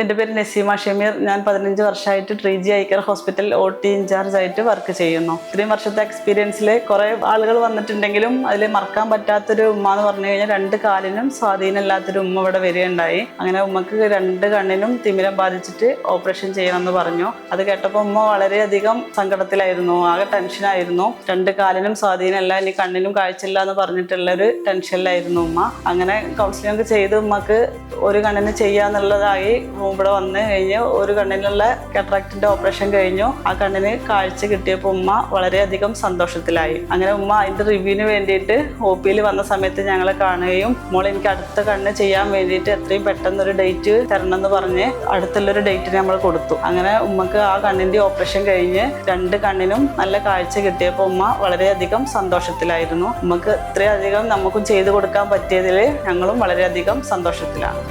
എന്റെ പേര് നസീമ ഷമീർ. ഞാൻ പതിനഞ്ച് വർഷമായിട്ട് ട്രീ ജി ഐക്കർ ഹോസ്പിറ്റൽ ഒ ടി ഇൻചാർജ് ആയിട്ട് വർക്ക് ചെയ്യുന്നു. ഇത്രയും വർഷത്തെ എക്സ്പീരിയൻസിൽ കുറേ ആളുകൾ വന്നിട്ടുണ്ടെങ്കിലും അതിൽ മറക്കാൻ പറ്റാത്തൊരു ഉമ്മ എന്ന് പറഞ്ഞു കഴിഞ്ഞാൽ രണ്ട് കാലിനും സ്വാധീനമില്ലാത്തൊരു ഉമ്മ ഇവിടെ വരികയുണ്ടായി. അങ്ങനെ ഉമ്മക്ക് രണ്ട് കണ്ണിനും തിമിരം ബാധിച്ചിട്ട് ഓപ്പറേഷൻ ചെയ്യണമെന്ന് പറഞ്ഞു. അത് കേട്ടപ്പോൾ ഉമ്മ വളരെയധികം സങ്കടത്തിലായിരുന്നു. ആകെ ടെൻഷനായിരുന്നു രണ്ട് കാലിനും സ്വാധീനമല്ല ഇനി കണ്ണിനും കാഴ്ചയില്ല എന്ന് പറഞ്ഞിട്ടുള്ള ഒരു ടെൻഷനിലായിരുന്നു ഉമ്മ. അങ്ങനെ കൗൺസിലിംഗ് ചെയ്ത് ഉമ്മക്ക് ഒരു കണ്ണിന് ചെയ്യാന്നുള്ളതായി ഇവിടെ വന്ന് കഴിഞ്ഞ് ഒരു കണ്ണിനുള്ള കാറ്ററാക്റ്റിന്റെ ഓപ്പറേഷൻ കഴിഞ്ഞു. ആ കണ്ണിന് കാഴ്ച കിട്ടിയപ്പോൾ ഉമ്മ വളരെയധികം സന്തോഷത്തിലായി. അങ്ങനെ ഉമ്മ അതിന്റെ റിവ്യൂവിന് വേണ്ടിയിട്ട് ഒ പിയിൽ വന്ന സമയത്ത് ഞങ്ങളെ കാണുകയും മോൾ എനിക്ക് അടുത്ത കണ്ണ് ചെയ്യാൻ വേണ്ടിയിട്ട് എത്രയും പെട്ടെന്ന് ഒരു ഡേറ്റ് തരണം എന്ന് പറഞ്ഞ് അടുത്തുള്ളൊരു ഡേറ്റ് നമ്മൾ കൊടുത്തു. അങ്ങനെ ഉമ്മക്ക് ആ കണ്ണിന്റെ ഓപ്പറേഷൻ കഴിഞ്ഞ് രണ്ട് കണ്ണിനും നല്ല കാഴ്ച കിട്ടിയപ്പോൾ ഉമ്മ വളരെയധികം സന്തോഷത്തിലായിരുന്നു. ഉമ്മക്ക് ഇത്രയധികം നമുക്കും ചെയ്തു കൊടുക്കാൻ പറ്റിയതിൽ ഞങ്ങളും വളരെയധികം സന്തോഷത്തിലാണ്.